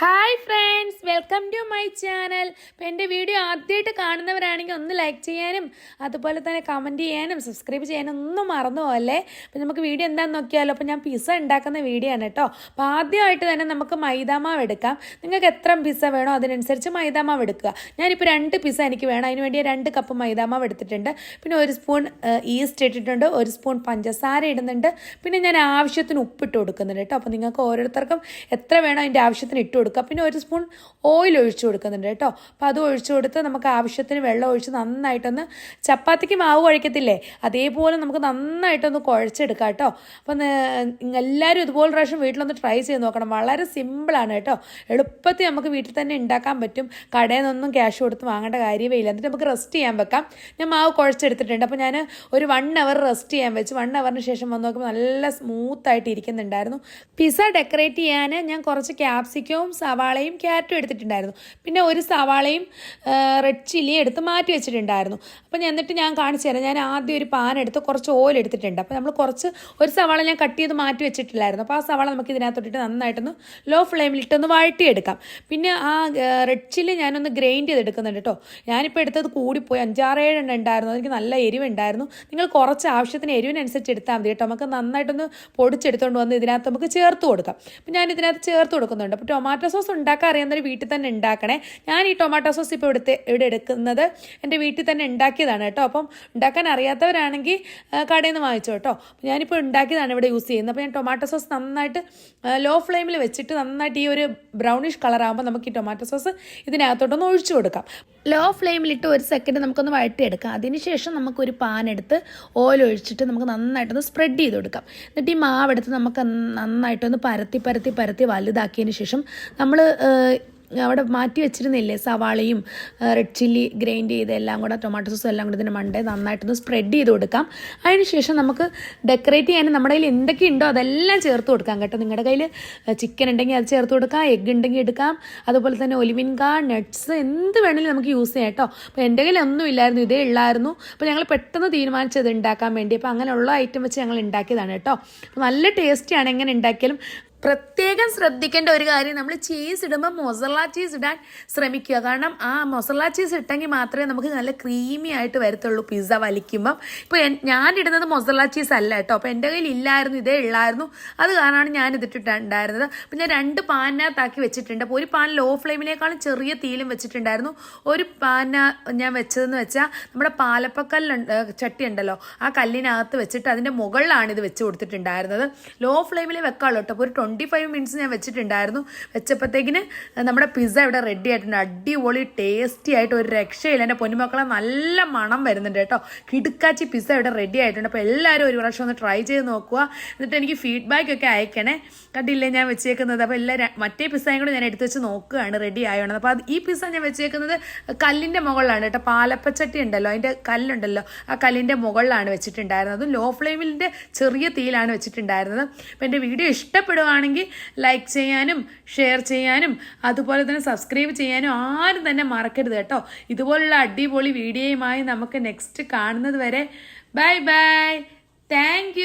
Hi, Faye. Friends welcome to my channel അപ്പോൾ എന്റെ video ആദ്യമായിട്ട് കാണുന്നവരാണെങ്കിൽ ഒന്ന് ലൈക്ക് ചെയ്യാനും അതുപോലെ തന്നെ കമന്റ് ചെയ്യാനും സബ്സ്ക്രൈബ് ചെയ്യാനും ഒന്നും മറന്നു പോകല്ലേ അപ്പോൾ നമുക്ക് വീഡിയോ എന്താണെന്ന് നോക്കിയാലോ? അപ്പോൾ ഞാൻ പിസ്സ ഉണ്ടാക്കുന്ന വീഡിയോ ആണ് കേട്ടോ. അപ്പോൾ ആദ്യമായിട്ട് തന്നെ നമുക്ക് മൈദാമാവ് എടുക്കാം. നിങ്ങൾക്ക് എത്ര പിസ്സ വേണോ അതിനനുസരിച്ച് മൈദാമാവ് എടുക്കുക. ഞാനിപ്പോൾ രണ്ട് പിസ്സ എനിക്ക് വേണം. അതിന് വേണ്ടി രണ്ട് കപ്പ് മൈദാമാവ് എടുത്തിട്ടുണ്ട്. പിന്നെ ഒരു സ്പൂൺ ഈസ്റ്റ് ഇട്ടിട്ടുണ്ട്. ഒരു സ്പൂൺ പഞ്ചസാര ഇടുന്നുണ്ട്. പിന്നെ ഞാൻ ആവശ്യത്തിന് ഉപ്പിട്ട് കൊടുക്കുന്നുണ്ട് കേട്ടോ. അപ്പോൾ നിങ്ങൾക്ക് ഓരോരുത്തർക്കും എത്ര വേണോ അതിന്റെ ആവശ്യത്തിന് ഇട്ട് കൊടുക്കുക. പിന്നെ ഒരു സ്പൂൺ ഓയിൽ ഒഴിച്ചു കൊടുക്കുന്നുണ്ട് കേട്ടോ. അപ്പോൾ അത് ഒഴിച്ചു കൊടുത്ത് നമുക്ക് ആവശ്യത്തിന് വെള്ളം ഒഴിച്ച് നന്നായിട്ടൊന്ന് ചപ്പാത്തിക്ക് മാവ് കുഴക്കത്തില്ലേ? അതേപോലെ നമുക്ക് നന്നായിട്ടൊന്ന് കുഴച്ചെടുക്കാം കേട്ടോ. അപ്പം എല്ലാവരും ഇതുപോലെ പ്രാവശ്യം വീട്ടിലൊന്ന് ട്രൈ ചെയ്ത് നോക്കണം. വളരെ സിമ്പിളാണ് കേട്ടോ. എളുപ്പത്തിൽ നമുക്ക് വീട്ടിൽ തന്നെ ഉണ്ടാക്കാൻ പറ്റും. കടയിൽ നിന്നൊന്നും ക്യാഷ് കൊടുത്ത് വാങ്ങേണ്ട കാര്യമേ ഇല്ല. എന്നിട്ട് നമുക്ക് റെസ്റ്റ് ചെയ്യാൻ വെക്കാം. ഞാൻ മാവ് കുഴച്ചെടുത്തിട്ടുണ്ട്. അപ്പോൾ ഞാൻ ഒരു വൺ അവർ റെസ്റ്റ് ചെയ്യാൻ വെച്ച്. വൺ അവറിന് ശേഷം വന്ന് നോക്കുമ്പോൾ നല്ല സ്മൂത്തായിട്ട് ഇരിക്കുന്നുണ്ടായിരുന്നു. പിസ്സ ഡെക്കറേറ്റ് ചെയ്യാൻ ഞാൻ കുറച്ച് ക്യാപ്സിക്കവും സവാളയും ക്യാരറ്റും എടുത്തിട്ടുണ്ടായിരുന്നു. പിന്നെ ഒരു സവാളയും റെഡ് ചില്ലിയും എടുത്ത് മാറ്റി വെച്ചിട്ടുണ്ടായിരുന്നു. അപ്പോൾ എന്നിട്ട് ഞാൻ കാണിച്ചു തരാം. ഞാൻ ആദ്യം ഒരു പാൻ എടുത്ത് കുറച്ച് ഓയിൽ എടുത്തിട്ടുണ്ട്. അപ്പോൾ നമ്മൾ കുറച്ച് ഒരു സവാള ഞാൻ കട്ട് ചെയ്ത് മാറ്റി വെച്ചിട്ടില്ലായിരുന്നു അപ്പോൾ ആ സവാള നമുക്ക് ഇതിനകത്തോട്ടിട്ട് നന്നായിട്ടൊന്ന് ലോ ഫ്ലെയിമിൽ ഫ്ലെയിമിലിട്ടൊന്ന് വഴട്ടിയെടുക്കാം പിന്നെ ആ റെഡ് ചില്ലി ഞാനൊന്ന് ഗ്രൈൻഡ് ചെയ്തെടുക്കുന്നുണ്ട് കേട്ടോ. ഞാനിപ്പോൾ എടുത്തത് കൂടിപ്പോയി. അഞ്ചാറ് ഏഴെണ്ണം ഉണ്ടായിരുന്നു. എനിക്ക് നല്ല എരിവുണ്ടായിരുന്നു. നിങ്ങൾ കുറച്ച് ആവശ്യത്തിന് എരിവിനനുസരിച്ച് എടുത്താൽ മതി കേട്ടോ. നമുക്ക് നന്നായിട്ടൊന്ന് പൊടിച്ചെടുത്തുകൊണ്ട് വന്ന് ഇതിനകത്ത് നമുക്ക് ചേർത്ത് കൊടുക്കാം. അപ്പം ഞാൻ ഇതിനകത്ത് ചേർത്ത് കൊടുക്കുന്നുണ്ട്. അപ്പോൾ ടൊമാറ്റോ സോസ് ഉണ്ടാക്കാൻ അറിയാവുന്നവർ വീട്ടിൽ തന്നെ ഉണ്ടാക്കണേ. ഞാൻ ഈ ടൊമാറ്റോ സോസ് ഇപ്പോൾ എടുത്ത് ഇവിടെ എടുക്കുന്നത് എന്റെ വീട്ടിൽ തന്നെ ഉണ്ടാക്കിയതാണ് കേട്ടോ. അപ്പം ഉണ്ടാക്കാൻ അറിയാത്തവരാണെങ്കിൽ കടയിൽ നിന്ന് വാങ്ങിച്ചോ കേട്ടോ. ഞാനിപ്പോൾ ഉണ്ടാക്കിയതാണ് ഇവിടെ യൂസ് ചെയ്യുന്നത്. അപ്പോൾ ഞാൻ ടൊമാറ്റോ സോസ് നന്നായിട്ട് ലോ ഫ്ലെയിമിൽ വെച്ചിട്ട് നന്നായിട്ട് ഈ ഒരു ബ്രൗണിഷ് കളർ ആകുമ്പോൾ നമുക്ക് ഈ ടൊമാറ്റോ സോസ് ഇതിനകത്തോട്ടൊന്ന് ഒഴിച്ചു കൊടുക്കാം. ലോ ഫ്ലെയിമിലിട്ട് ഒരു സെക്കൻഡ് നമുക്കൊന്ന് വഴറ്റിയെടുക്കാം. അതിനുശേഷം നമുക്കൊരു പാൻ എടുത്ത് ഓയിൽ ഒഴിച്ചിട്ട് നമുക്ക് നന്നായിട്ടൊന്ന് സ്പ്രെഡ് ചെയ്ത് കൊടുക്കാം. എന്നിട്ട് ഈ മാവെടുത്ത് നമുക്ക് നന്നായിട്ടൊന്ന് പരത്തി പരത്തി പരത്തി വലുതാക്കിയതിന് ശേഷം നമ്മൾ അവിടെ മാറ്റി വെച്ചിരുന്നില്ലേ? സവാളയും റെഡ് ചില്ലി ഗ്രൈൻഡ് ചെയ്ത് എല്ലാം കൂടെ ടൊമാറ്റോ സോസും എല്ലാം കൂടെ ഇതിന് മണ്ടേ നന്നായിട്ടൊന്ന് സ്പ്രെഡ് ചെയ്ത് കൊടുക്കാം. അതിന് ശേഷം നമുക്ക് ഡെക്കറേറ്റ് ചെയ്യാൻ നമ്മുടെ കയ്യിൽ എന്തൊക്കെ ഉണ്ടോ അതെല്ലാം ചേർത്ത് കൊടുക്കാം കേട്ടോ. നിങ്ങളുടെ കയ്യിൽ ചിക്കൻ ഉണ്ടെങ്കിൽ അത് ചേർത്ത് കൊടുക്കാം എഗ്ഗ് ഉണ്ടെങ്കിൽ എടുക്കാം. അതുപോലെ തന്നെ ഒലിവിൻക നട്ട്സ് എന്ത് വേണമെങ്കിലും നമുക്ക് യൂസ് ചെയ്യാം കേട്ടോ. അപ്പോൾ എന്റെ കയ്യിൽ ഒന്നും ഇല്ലായിരുന്നു ഇതേ ഉള്ളായിരുന്നു. അപ്പോൾ ഞങ്ങൾ പെട്ടെന്ന് തീരുമാനിച്ചത് ഉണ്ടാക്കാൻ വേണ്ടി. അപ്പോൾ അങ്ങനെയുള്ള ഐറ്റം വെച്ച് ഞങ്ങൾ ഉണ്ടാക്കിയതാണ് കേട്ടോ. നല്ല ടേസ്റ്റിയാണ് എങ്ങനെ ഉണ്ടാക്കിയാലും പ്രത്യേകം ശ്രദ്ധിക്കേണ്ട ഒരു കാര്യം നമ്മൾ ചീസ് ഇടുമ്പോൾ മൊസറല ചീസ് ഇടാൻ ശ്രമിക്കുക. കാരണം ആ മൊസറല ചീസ് ഇട്ടെങ്കിൽ മാത്രമേ നമുക്ക് നല്ല ക്രീമി ആയിട്ട് വരത്തുള്ളൂ പിസ്സ വലിക്കുമ്പം. ഇപ്പോൾ ഞാൻ ഇടുന്നത് മൊസറല ചീസ് അല്ല കേട്ടോ. അപ്പോൾ എന്റെ കയ്യിൽ ഇല്ലായിരുന്നു ഇതേ ഉള്ളായിരുന്നു. അത് കാരണമാണ് ഞാൻ ഇതിട്ടിട്ടുണ്ടായിരുന്നത്. പിന്നെ രണ്ട് പാനിനകത്താക്കി വെച്ചിട്ടുണ്ട്. അപ്പോൾ ഒരു പാൻ ലോ ഫ്ലെയിമിനേക്കാളും ചെറിയ തീലും വെച്ചിട്ടുണ്ടായിരുന്നു. ഒരു പാന ഞാൻ വെച്ചതെന്ന് വെച്ചാൽ നമ്മുടെ പാലപ്പക്കല്ലുണ്ട് ചട്ടി ഉണ്ടല്ലോ ആ കല്ലിനകത്ത് വെച്ചിട്ട് അതിന്റെ മുകളിലാണ് ഇത് വെച്ച് കൊടുത്തിട്ടുണ്ടായിരുന്നത്. ലോ ഫ്ലെയിമിൽ വെക്കാമല്ലോ കേട്ടോ. അപ്പോൾ ഒരു ട്വന്റി ഫൈവ് മിനിറ്റ്സ് ഞാൻ വെച്ചിട്ടുണ്ടായിരുന്നു. വെച്ചപ്പോഴത്തേക്കിന് നമ്മുടെ പിസ്സ ഇവിടെ റെഡി ആയിട്ടുണ്ട്. അടിപൊളി ടേസ്റ്റി ആയിട്ട് ഒരു രക്ഷയില്ല. എന്റെ പൊന്നുമക്കളെ നല്ല മണം വരുന്നുണ്ട് കേട്ടോ. കിടുക്കാച്ചി പിസ്സ ഇവിടെ റെഡി ആയിട്ടുണ്ട്. അപ്പോൾ എല്ലാവരും ഒരു പ്രാവശ്യം ഒന്ന് ട്രൈ ചെയ്ത് നോക്കുക. എന്നിട്ട് എനിക്ക് ഫീഡ്ബാക്ക് ഒക്കെ അയക്കണേ. കണ്ടില്ലേ ഞാൻ വെച്ചേക്കുന്നത്? അപ്പോൾ എല്ലാ മറ്റേ പിസ്സയും കൂടെ ഞാൻ എടുത്ത് വെച്ച് നോക്കുകയാണ് റെഡി ആയോണത് അപ്പോൾ അത് ഈ പിസ്സ ഞാൻ വെച്ചേക്കുന്നത് കല്ലിന്റെ മുകളിലാണ് കേട്ടോ. പാലപ്പച്ചട്ടി ഉണ്ടല്ലോ. അതിന്റെ കല്ലുണ്ടല്ലോ. ആ കല്ലിന്റെ മുകളിലാണ് വെച്ചിട്ടുണ്ടായിരുന്നത്. ലോ ഫ്ലെയിമിന്റെ ചെറിയ തീയിലാണ് വെച്ചിട്ടുണ്ടായിരുന്നത്. അപ്പോൾ എന്റെ വീഡിയോ ഇഷ്ടപ്പെടുവാണെങ്കിൽ ലൈക്ക് ചെയ്യാനും ഷെയർ ചെയ്യാനും അതുപോലെ തന്നെ സബ്സ്ക്രൈബ് ചെയ്യാനും ആരും തന്നെ മറക്കരുത് കേട്ടോ. ഇതുപോലുള്ള അടിപൊളി വീഡിയോയുമായി നമുക്ക് നെക്സ്റ്റ് കാണുന്നത് വരെ. Bye bye thank